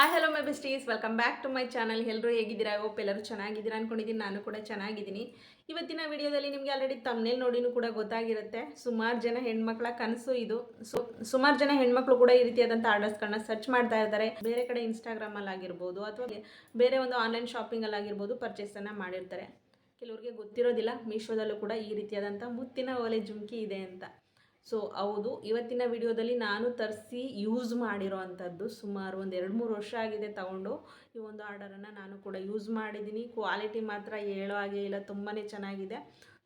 Hi hello my besties welcome back to my channel ಎಲ್ಲರೂ ಹೇಗಿದ್ದೀರಾ? ಓಪ್ ಎಲ್ಲರೂ ಚೆನ್ನಾಗಿದ್ದೀರಾ ಅನ್ಕೊಂಡಿದ್ದೀನಿ. ನಾನು ಕೂಡ ಚೆನ್ನಾಗಿದ್ದೀನಿ. ಇವತ್ತಿನ ವಿಡಿಯೋದಲ್ಲಿ ನಿಮಗೆ ಆಲ್ರೆಡಿ ತಮ್ಮನೇಲಿ ನೋಡಿನೂ ಕೂಡ ಗೊತ್ತಾಗಿರುತ್ತೆ. ಸುಮಾರು ಜನ ಹೆಣ್ಮಕ್ಳ ಕನಸು ಇದು. ಸೊ ಸುಮಾರು ಜನ ಹೆಣ್ಮಕ್ಳು ಕೂಡ ಈ ರೀತಿಯಾದಂಥ ಆರ್ಡರ್ಸ್ಗಳನ್ನ ಸರ್ಚ್ ಮಾಡ್ತಾ ಇರ್ತಾರೆ ಬೇರೆ ಕಡೆ ಇನ್ಸ್ಟಾಗ್ರಾಮಲ್ಲಿ ಆಗಿರ್ಬೋದು ಅಥವಾ ಬೇರೆ ಒಂದು ಆನ್ಲೈನ್ ಶಾಪಿಂಗಲ್ಲಿ ಆಗಿರ್ಬೋದು ಪರ್ಚೇಸನ್ನು ಮಾಡಿರ್ತಾರೆ. ಕೆಲವ್ರಿಗೆ ಗೊತ್ತಿರೋದಿಲ್ಲ ಮೀಶೋದಲ್ಲೂ ಕೂಡ ಈ ರೀತಿಯಾದಂಥ ಮುತ್ತಿನ ಒಲೆ ಜುಮ್ಕಿ ಇದೆ ಅಂತ. ಸೊ ಹೌದು, ಇವತ್ತಿನ ವಿಡಿಯೋದಲ್ಲಿ ನಾನು ತರಿಸಿ ಯೂಸ್ ಮಾಡಿರೋ ಅಂಥದ್ದು ಸುಮಾರು ಒಂದು ಎರಡು ಮೂರು ವರ್ಷ ಆಗಿದೆ ತಗೊಂಡು. ಈ ಒಂದು ಆರ್ಡರನ್ನು ನಾನು ಕೂಡ ಯೂಸ್ ಮಾಡಿದ್ದೀನಿ. ಕ್ವಾಲಿಟಿ ಮಾತ್ರ ಹೇಳೋ ಹಾಗೆ ಇಲ್ಲ ತುಂಬಾ ಚೆನ್ನಾಗಿದೆ.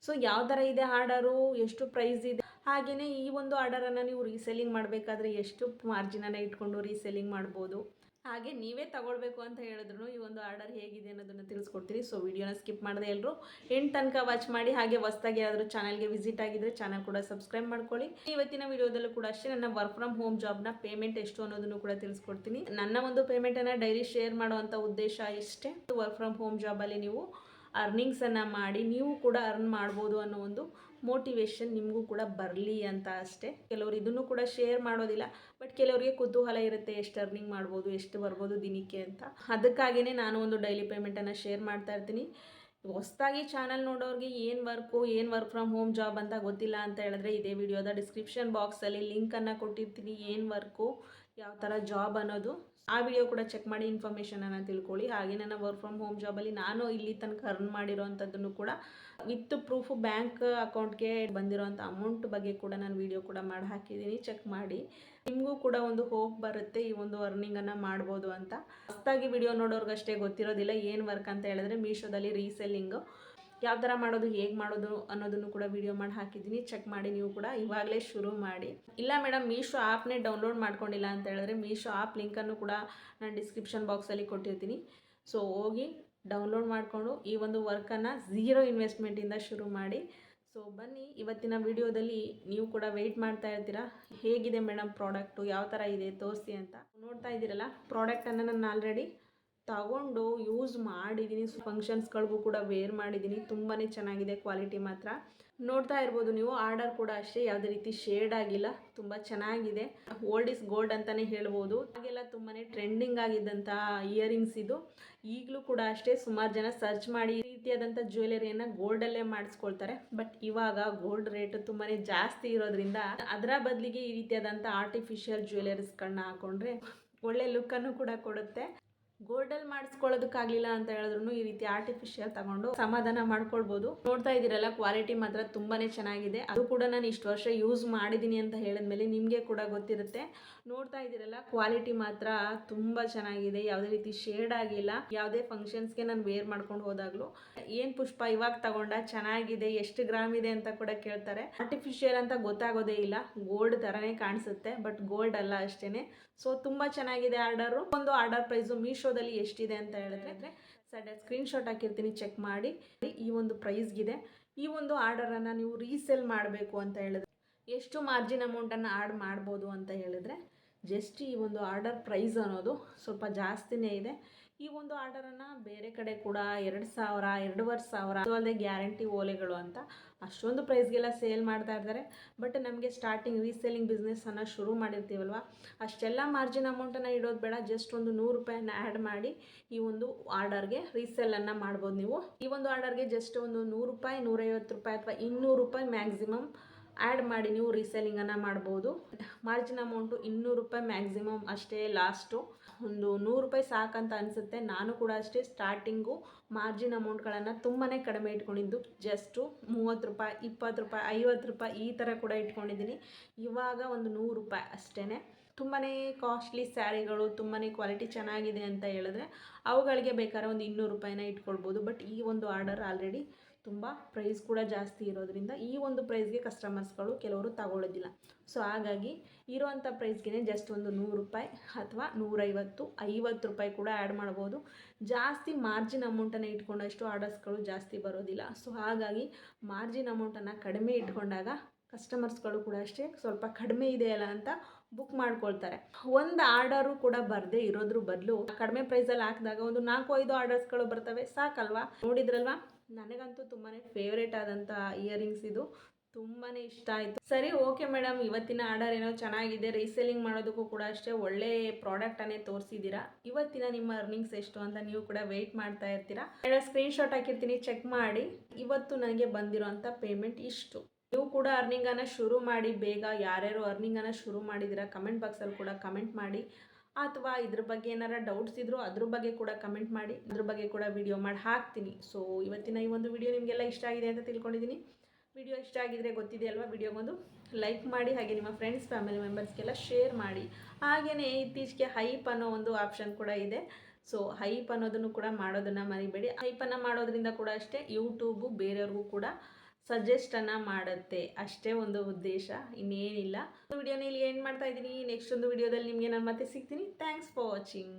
ಸೊ ಯಾವ ಥರ ಇದೆ ಆರ್ಡರು ಎಷ್ಟು ಪ್ರೈಸ್ ಇದೆ? ಹಾಗೆಯೇ ಈ ಒಂದು ಆರ್ಡರನ್ನು ನೀವು ರೀಸೆಲ್ಲಿಂಗ್ ಮಾಡಬೇಕಾದ್ರೆ ಎಷ್ಟು ಮಾರ್ಜಿನನ್ನು ಇಟ್ಕೊಂಡು ರೀಸೆಲ್ಲಿಂಗ್ ಮಾಡ್ಬೋದು? ಹಾಗೆ ನೀವೇ ತಗೊಳ್ಬೇಕು ಅಂತ ಹೇಳಿದ್ರು ಈ ಒಂದು ಆರ್ಡರ್ ಹೇಗಿದೆ ಅನ್ನೋದನ್ನು ತಿಳಿಸ್ಕೊಡ್ತೀನಿ. ಸೊ ವಿಡಿಯೋನ ಸ್ಕಿಪ್ ಮಾಡದೆ ಎಲ್ಲರೂ ಎಂಟು ತನಕ ವಾಚ್ ಮಾಡಿ, ಹಾಗೆ ಹೊಸದಾಗಿ ಯಾರಾದರೂ ಚಾನಲ್ಗೆ ವಿಸಿಟ್ ಆಗಿದ್ರೆ ಚಾನಲ್ ಕೂಡ ಸಬ್ಸ್ಕ್ರೈಬ್ ಮಾಡ್ಕೊಳ್ಳಿ. ಇವತ್ತಿನ ವಿಡಿಯೋದಲ್ಲೂ ಕೂಡ ಅಷ್ಟೇ, ನನ್ನ ವರ್ಕ್ ಫ್ರಮ್ ಹೋಮ್ ಜಾಬ್ನ ಪೇಮೆಂಟ್ ಎಷ್ಟು ಅನ್ನೋದನ್ನು ಕೂಡ ತಿಳಿಸ್ಕೊಡ್ತೀನಿ. ನನ್ನ ಒಂದು ಪೇಮೆಂಟನ್ನು ಡೈಲಿ ಶೇರ್ ಮಾಡುವಂಥ ಉದ್ದೇಶ ಇಷ್ಟೇ. ವರ್ಕ್ ಫ್ರಮ್ ಹೋಮ್ ಜಾಬಲ್ಲಿ ನೀವು ಅರ್ನಿಂಗ್ಸನ್ನು ಮಾಡಿ ನೀವು ಕೂಡ ಅರ್ನ್ ಮಾಡ್ಬೋದು ಅನ್ನೋ ಒಂದು ಮೋಟಿವೇಶನ್ ನಿಮಗೂ ಕೂಡ ಬರಲಿ ಅಂತ ಅಷ್ಟೇ. ಕೆಲವರು ಇದನ್ನು ಕೂಡ ಶೇರ್ ಮಾಡೋದಿಲ್ಲ ಬಟ್ ಕೆಲವರಿಗೆ ಕುತೂಹಲ ಇರುತ್ತೆ ಎಷ್ಟು ಅರ್ನಿಂಗ್ ಮಾಡ್ಬೋದು, ಎಷ್ಟು ಬರ್ಬೋದು ದಿನಕ್ಕೆ ಅಂತ. ಅದಕ್ಕಾಗಿಯೇ ನಾನು ಒಂದು ಡೈಲಿ ಪೇಮೆಂಟನ್ನು ಶೇರ್ ಮಾಡ್ತಾ ಇರ್ತೀನಿ. ಹೊಸ್ದಾಗಿ ಚಾನಲ್ ನೋಡೋರಿಗೆ ಏನು ವರ್ಕು, ಏನು ವರ್ಕ್ ಫ್ರಮ್ ಹೋಮ್ ಜಾಬ್ ಅಂತ ಗೊತ್ತಿಲ್ಲ ಅಂತ ಹೇಳಿದ್ರೆ ಇದೇ ವಿಡಿಯೋದ ಡಿಸ್ಕ್ರಿಪ್ಷನ್ ಬಾಕ್ಸಲ್ಲಿ ಲಿಂಕನ್ನು ಕೊಟ್ಟಿರ್ತೀನಿ, ಏನು ವರ್ಕು, ಯಾವ ಥರ ಜಾಬ್ ಅನ್ನೋದು. ಆ ವಿಡಿಯೋ ಕೂಡ ಚೆಕ್ ಮಾಡಿ ಇನ್ಫಾರ್ಮೇಷನನ್ನು ತಿಳ್ಕೊಳ್ಳಿ. ಹಾಗೆ ನನ್ನ ವರ್ಕ್ ಫ್ರಮ್ ಹೋಮ್ ಜಾಬಲ್ಲಿ ನಾನು ಇಲ್ಲಿ ತನಕ ಅರ್ನ್ ಮಾಡಿರೋ ಕೂಡ ವಿತ್ ಪ್ರೂಫ್ ಬ್ಯಾಂಕ್ ಅಕೌಂಟ್ಗೆ ಬಂದಿರೋಂಥ ಅಮೌಂಟ್ ಬಗ್ಗೆ ಕೂಡ ನಾನು ವಿಡಿಯೋ ಕೂಡ ಮಾಡಿ ಹಾಕಿದ್ದೀನಿ ಚೆಕ್ ಮಾಡಿ. ನಿಮಗೂ ಕೂಡ ಒಂದು ಹೋಪ್ ಬರುತ್ತೆ ಈ ಒಂದು ಅರ್ನಿಂಗನ್ನು ಮಾಡ್ಬೋದು ಅಂತ. ಹೊಸ್ದಾಗಿ ವಿಡಿಯೋ ನೋಡೋರ್ಗಷ್ಟೇ ಗೊತ್ತಿರೋದಿಲ್ಲ ಏನು ವರ್ಕ್ ಅಂತ ಹೇಳಿದ್ರೆ ಮೀಶೋದಲ್ಲಿ ರೀಸೆಲ್ಲಿಂಗು ಯಾವ ಥರ ಮಾಡೋದು, ಹೇಗೆ ಮಾಡೋದು ಅನ್ನೋದನ್ನು ಕೂಡ ವಿಡಿಯೋ ಮಾಡಿ ಹಾಕಿದ್ದೀನಿ ಚೆಕ್ ಮಾಡಿ ನೀವು ಕೂಡ ಇವಾಗಲೇ ಶುರು ಮಾಡಿ. ಇಲ್ಲ ಮೇಡಮ್ ಮೀಶೋ ಆ್ಯಪ್ನೇ ಡೌನ್ಲೋಡ್ ಮಾಡ್ಕೊಂಡಿಲ್ಲ ಅಂತ ಹೇಳಿದ್ರೆ ಮೀಶೋ ಆ್ಯಪ್ ಲಿಂಕನ್ನು ಕೂಡ ನಾನು ಡಿಸ್ಕ್ರಿಪ್ಷನ್ ಬಾಕ್ಸಲ್ಲಿ ಕೊಟ್ಟಿರ್ತೀನಿ. ಸೊ ಹೋಗಿ ಡೌನ್ಲೋಡ್ ಮಾಡಿಕೊಂಡು ಈ ಒಂದು ವರ್ಕನ್ನು ಝೀರೋ ಇನ್ವೆಸ್ಟ್ಮೆಂಟಿಂದ ಶುರು ಮಾಡಿ. ಸೊ ಬನ್ನಿ, ಇವತ್ತಿನ ವಿಡಿಯೋದಲ್ಲಿ ನೀವು ಕೂಡ ವೆಯ್ಟ್ ಮಾಡ್ತಾ ಇರ್ತೀರಾ? ಹೇಗಿದೆ ಮೇಡಮ್ ಪ್ರಾಡಕ್ಟು ಯಾವ ಥರ ಇದೆ? ತೋರಿಸಿ ಅಂತ. ನೋಡ್ತಾ ಇದ್ದೀರಲ್ಲ ಪ್ರಾಡಕ್ಟನ್ನು ನಾನು ಆಲ್ರೆಡಿ ತಗೊಂಡು ಯೂಸ್ ಮಾಡಿದ್ದೀನಿ ಫಂಕ್ಷನ್ಸ್ಗಳಿಗೂ ಕೂಡ ವೇರ್ ಮಾಡಿದ್ದೀನಿ ತುಂಬಾ ಚೆನ್ನಾಗಿದೆ ಕ್ವಾಲಿಟಿ ಮಾತ್ರ. ನೋಡ್ತಾ ಇರ್ಬೋದು ನೀವು ಆರ್ಡರ್ ಕೂಡ ಅಷ್ಟೇ, ಯಾವುದೇ ರೀತಿ ಶೇಡ್ ಆಗಿಲ್ಲ. ತುಂಬ ಚೆನ್ನಾಗಿದೆ. ಓಲ್ಡ್ ಇಸ್ ಗೋಲ್ಡ್ ಅಂತಲೇ ಹೇಳ್ಬೋದು. ಹಾಗೆಲ್ಲ ತುಂಬಾ ಟ್ರೆಂಡಿಂಗ್ ಆಗಿದ್ದಂಥ ಇಯರಿಂಗ್ಸ್ ಇದು. ಈಗಲೂ ಕೂಡ ಅಷ್ಟೇ, ಸುಮಾರು ಜನ ಸರ್ಚ್ ಮಾಡಿ ಈ ರೀತಿಯಾದಂಥ ಜ್ಯುವೆಲರಿಯನ್ನು ಗೋಲ್ಡಲ್ಲೇ ಮಾಡಿಸ್ಕೊಳ್ತಾರೆ. ಬಟ್ ಇವಾಗ ಗೋಲ್ಡ್ ರೇಟ್ ತುಂಬಾ ಜಾಸ್ತಿ ಇರೋದ್ರಿಂದ, ಅದರ ಬದಲಿಗೆ ಈ ರೀತಿಯಾದಂಥ ಆರ್ಟಿಫಿಷಿಯಲ್ ಜ್ಯುವೆಲರೀಸ್ಗಳನ್ನ ಹಾಕೊಂಡ್ರೆ ಒಳ್ಳೆ ಲುಕ್ಕನ್ನು ಕೂಡ ಕೊಡುತ್ತೆ. ಗೋಲ್ಡಲ್ಲಿ ಮಾಡಿಸ್ಕೊಳ್ಳೋದಕ್ಕಾಗಲಿಲ್ಲ ಅಂತ ಹೇಳಿದ್ರು ಈ ರೀತಿ ಆರ್ಟಿಫಿಷಿಯಲ್ ತಗೊಂಡು ಸಮಾಧಾನ ಮಾಡ್ಕೊಳ್ಬೋದು. ನೋಡ್ತಾ ಇದ್ದೀರಲ್ಲ ಕ್ವಾಲಿಟಿ ಮಾತ್ರ ತುಂಬಾನೇ ಚೆನ್ನಾಗಿದೆ. ಅದು ಕೂಡ ನಾನು ಇಷ್ಟು ವರ್ಷ ಯೂಸ್ ಮಾಡಿದ್ದೀನಿ ಅಂತ ಹೇಳಿದ್ಮೇಲೆ ನಿಮಗೆ ಕೂಡ ಗೊತ್ತಿರುತ್ತೆ. ನೋಡ್ತಾ ಇದ್ದೀರಲ್ಲ ಕ್ವಾಲಿಟಿ ಮಾತ್ರ ತುಂಬ ಚೆನ್ನಾಗಿದೆ. ಯಾವುದೇ ರೀತಿ ಶೇಡ್ ಆಗಿಲ್ಲ. ಯಾವುದೇ ಫಂಕ್ಷನ್ಸ್ಗೆ ನಾನು ವೇರ್ ಮಾಡ್ಕೊಂಡು ಹೋದಾಗಲೂ. ಏನು ಪುಷ್ಪ ಇವಾಗ ತಗೊಂಡ? ಚೆನ್ನಾಗಿದೆ. ಎಷ್ಟು ಗ್ರಾಮ್ ಇದೆ ಅಂತ ಕೂಡ ಕೇಳ್ತಾರೆ. ಆರ್ಟಿಫಿಷಿಯಲ್ ಅಂತ ಗೊತ್ತಾಗೋದೇ ಇಲ್ಲ. ಗೋಲ್ಡ್ ಥರನೇ ಕಾಣಿಸುತ್ತೆ ಬಟ್ ಗೋಲ್ಡ್ ಅಲ್ಲ ಅಷ್ಟೇ ಸೊ ತುಂಬ ಚೆನ್ನಾಗಿದೆ ಆರ್ಡರು. ಒಂದು ಆರ್ಡರ್ ಪ್ರೈಸು ಮೀಶೋದಲ್ಲಿ ಎಷ್ಟಿದೆ ಅಂತ ಹೇಳಿದ್ರೆ ಸಡನ್ ಸ್ಕ್ರೀನ್ಶಾಟ್ ಹಾಕಿರ್ತೀನಿ ಚೆಕ್ ಮಾಡಿ. ಈ ಒಂದು ಪ್ರೈಸ್ಗಿದೆ ಈ ಒಂದು ಆರ್ಡರನ್ನು ನೀವು ರೀಸೇಲ್ ಮಾಡಬೇಕು ಅಂತ ಹೇಳಿದ್ರೆ ಎಷ್ಟು ಮಾರ್ಜಿನ್ ಅಮೌಂಟನ್ನು ಆಡ್ ಮಾಡ್ಬೋದು ಅಂತ ಹೇಳಿದ್ರೆ ಜಸ್ಟ್ ಈ ಒಂದು ಆರ್ಡರ್ ಪ್ರೈಸ್ ಅನ್ನೋದು ಸ್ವಲ್ಪ ಜಾಸ್ತಿನೇ ಇದೆ. ಈ ಒಂದು ಆರ್ಡರನ್ನು ಬೇರೆ ಕಡೆ ಕೂಡ ಎರಡು ಸಾವಿರ, ಎರಡೂವರೆ ಸಾವಿರ ಅಲ್ಲದೆ ಗ್ಯಾರಂಟಿ ಓಲೆಗಳು ಅಂತ ಅಷ್ಟೊಂದು ಪ್ರೈಸ್ಗೆಲ್ಲ ಸೇಲ್ ಮಾಡ್ತಾ ಇದ್ದಾರೆ. ಬಟ್ ನಮಗೆ ಸ್ಟಾರ್ಟಿಂಗ್ ರೀಸೇಲಿಂಗ್ ಬಿಸ್ನೆಸ್ಸನ್ನು ಶುರು ಮಾಡಿರ್ತೀವಲ್ವ? ಅಷ್ಟೆಲ್ಲ ಮಾರ್ಜಿನ್ ಅಮೌಂಟನ್ನು ಇಡೋದು ಬೇಡ ಜಸ್ಟ್ ಒಂದು ನೂರು ರೂಪಾಯಿನ ಆ್ಯಡ್ ಮಾಡಿ ಈ ಒಂದು ಆರ್ಡರ್ಗೆ ರೀಸೇಲನ್ನು ಮಾಡ್ಬೋದು ನೀವು. ಈ ಒಂದು ಆರ್ಡರ್ಗೆ ಜಸ್ಟ್ ಒಂದು ನೂರು ರೂಪಾಯಿ, ನೂರೈವತ್ತು ರೂಪಾಯಿ ಅಥವಾ ಇನ್ನೂರು ರೂಪಾಯಿ ಮ್ಯಾಕ್ಸಿಮಮ್ ಆ್ಯಡ್ ಮಾಡಿ ನೀವು ರೀಸೇಲಿಂಗನ್ನು ಮಾಡ್ಬೋದು. ಮಾರ್ಜಿನ್ ಅಮೌಂಟು ಇನ್ನೂರು ರೂಪಾಯಿ ಮ್ಯಾಕ್ಸಿಮಮ್ ಅಷ್ಟೇ ಲಾಸ್ಟು ಒಂದು ನೂರು ರೂಪಾಯಿ ಸಾಕಂತ ಅನಿಸುತ್ತೆ. ನಾನು ಕೂಡ ಅಷ್ಟೇ ಸ್ಟಾರ್ಟಿಂಗು ಮಾರ್ಜಿನ್ ಅಮೌಂಟ್ಗಳನ್ನು ತುಂಬಾ ಕಡಿಮೆ ಇಟ್ಕೊಂಡಿದ್ದು. ಜಸ್ಟು ಮೂವತ್ತು ರೂಪಾಯಿ, ಇಪ್ಪತ್ತು ರೂಪಾಯಿ, ಐವತ್ತು ರೂಪಾಯಿ ಈ ಥರ ಕೂಡ ಇಟ್ಕೊಂಡಿದ್ದೀನಿ. ಇವಾಗ ಒಂದು ನೂರು ರೂಪಾಯಿ ಅಷ್ಟೇ ತುಂಬಾ ಕಾಸ್ಟ್ಲಿ ಸ್ಯಾರಿಗಳು ತುಂಬಾ ಕ್ವಾಲಿಟಿ ಚೆನ್ನಾಗಿದೆ ಅಂತ ಹೇಳಿದ್ರೆ, ಅವುಗಳಿಗೆ ಬೇಕಾದ್ರೆ ಒಂದು ಇನ್ನೂರು ರೂಪಾಯಿನ ಇಟ್ಕೊಳ್ಬೋದು. ಬಟ್ ಈ ಒಂದು ಆರ್ಡರ್ ಆಲ್ರೆಡಿ ತುಂಬ ಪ್ರೈಸ್ ಕೂಡ ಜಾಸ್ತಿ ಇರೋದ್ರಿಂದ ಈ ಒಂದು ಪ್ರೈಸ್ಗೆ ಕಸ್ಟಮರ್ಸ್ಗಳು ಕೆಲವರು ತಗೊಳ್ಳೋದಿಲ್ಲ ಸೊ ಹಾಗಾಗಿ ಇರೋವಂಥ ಪ್ರೈಸ್ಗೆ ಜಸ್ಟ್ ಒಂದು ನೂರು ರೂಪಾಯಿ ಅಥವಾ ನೂರೈವತ್ತು, ಐವತ್ತು ರೂಪಾಯಿ ಕೂಡ ಆ್ಯಡ್ ಮಾಡ್ಬೋದು. ಜಾಸ್ತಿ ಮಾರ್ಜಿನ್ ಅಮೌಂಟನ್ನು ಇಟ್ಕೊಂಡಷ್ಟು ಆರ್ಡರ್ಸ್ಗಳು ಜಾಸ್ತಿ ಬರೋದಿಲ್ಲ. ಸೊ ಹಾಗಾಗಿ ಮಾರ್ಜಿನ್ ಅಮೌಂಟನ್ನು ಕಡಿಮೆ ಇಟ್ಕೊಂಡಾಗ ಕಸ್ಟಮರ್ಸ್ಗಳು ಕೂಡ ಅಷ್ಟೇ ಸ್ವಲ್ಪ ಕಡಿಮೆ ಇದೆಯಲ್ಲ ಅಂತ ಬುಕ್ ಮಾಡ್ಕೊಳ್ತಾರೆ. ಒಂದು ಆರ್ಡರು ಕೂಡ ಬರದೇ ಇರೋದ್ರ ಬದಲು ಕಡಿಮೆ ಪ್ರೈಸಲ್ಲಿ ಹಾಕಿದಾಗ ಒಂದು ನಾಲ್ಕು, ಐದು ಆರ್ಡರ್ಸ್ಗಳು ಬರ್ತವೆ. ಸಾಕಲ್ವಾ? ನೋಡಿದ್ರಲ್ವಾ? ನನಗಂತೂ ತುಂಬಾ ಫೇವ್ರೇಟ್ ಆದಂಥ ಇಯರಿಂಗ್ಸ್ ಇದು. ತುಂಬಾ ಇಷ್ಟ ಆಯಿತು. ಸರಿ ಓಕೆ ಮೇಡಮ್ ಇವತ್ತಿನ ಆರ್ಡರ್ ಏನೋ ಚೆನ್ನಾಗಿದೆ. ರೀಸೇಲಿಂಗ್ ಮಾಡೋದಕ್ಕೂ ಕೂಡ ಅಷ್ಟೇ ಒಳ್ಳೆ ಪ್ರಾಡಕ್ಟನ್ನೇ ತೋರಿಸಿದ್ದೀರಾ? ಇವತ್ತಿನ ನಿಮ್ಮ ಅರ್ನಿಂಗ್ಸ್ ಎಷ್ಟು ಅಂತ ನೀವು ಕೂಡ ವೆಯ್ಟ್ ಮಾಡ್ತಾ ಇರ್ತೀರಾ? ಸ್ಕ್ರೀನ್ಶಾಟ್ ಹಾಕಿರ್ತೀನಿ ಚೆಕ್ ಮಾಡಿ. ಇವತ್ತು ನನಗೆ ಬಂದಿರೋಂಥ ಪೇಮೆಂಟ್ ಇಷ್ಟು. ನೀವು ಕೂಡ ಅರ್ನಿಂಗನ್ನು ಶುರು ಮಾಡಿ, ಬೇಗ ಯಾರ್ಯಾರು ಅರ್ನಿಂಗನ್ನು ಶುರು ಮಾಡಿದ್ದೀರಾ ಕಮೆಂಟ್ ಬಾಕ್ಸಲ್ಲಿ ಕೂಡ ಕಮೆಂಟ್ ಮಾಡಿ. ಅಥವಾ ಇದ್ರ ಬಗ್ಗೆ ಏನಾರ ಡೌಟ್ಸ್ ಇದ್ದರೂ ಅದ್ರ ಬಗ್ಗೆ ಕೂಡ ಕಮೆಂಟ್ ಮಾಡಿ, ಅದ್ರ ಬಗ್ಗೆ ಕೂಡ ವಿಡಿಯೋ ಮಾಡಿ ಹಾಕ್ತೀನಿ. ಸೊ ಇವತ್ತಿನ ಈ ಒಂದು ವಿಡಿಯೋ ನಿಮಗೆಲ್ಲ ಇಷ್ಟ ಆಗಿದೆ ಅಂತ ತಿಳ್ಕೊಂಡಿದ್ದೀನಿ. ವಿಡಿಯೋ ಇಷ್ಟ ಆಗಿದ್ರೆ ಗೊತ್ತಿದೆ ಅಲ್ವಾ? ವಿಡಿಯೋಗೊಂದು ಲೈಕ್ ಮಾಡಿ, ಹಾಗೆ ನಿಮ್ಮ ಫ್ರೆಂಡ್ಸ್ ಫ್ಯಾಮಿಲಿ ಮೆಂಬರ್ಸ್ಗೆಲ್ಲ ಶೇರ್ ಮಾಡಿ. ಹಾಗೆಯೇ ಇತ್ತೀಚೆಗೆ ಹೈಪ್ ಅನ್ನೋ ಒಂದು ಆಪ್ಷನ್ ಕೂಡ ಇದೆ. ಸೊ ಹೈಪ್ ಅನ್ನೋದನ್ನು ಕೂಡ ಮಾಡೋದನ್ನು ಮರಿಬೇಡಿ. ಹೈಪನ್ನು ಮಾಡೋದ್ರಿಂದ ಕೂಡ ಅಷ್ಟೇ ಯೂಟ್ಯೂಬು ಬೇರೆಯವ್ರಿಗೂ ಕೂಡ ಸಜೆಸ್ಟನ್ನು ಮಾಡುತ್ತೆ. ಅಷ್ಟೇ ಒಂದು ಉದ್ದೇಶ, ಇನ್ನೇನಿಲ್ಲ. ವಿಡಿಯೋನ ಇಲ್ಲಿ ಏನು ಮಾಡ್ತಾ ಇದ್ದೀನಿ. ನೆಕ್ಸ್ಟ್ ಒಂದು ವಿಡಿಯೋದಲ್ಲಿ ನಿಮಗೆ ನಾನು ಮತ್ತೆ ಸಿಗ್ತೀನಿ. Thanks for watching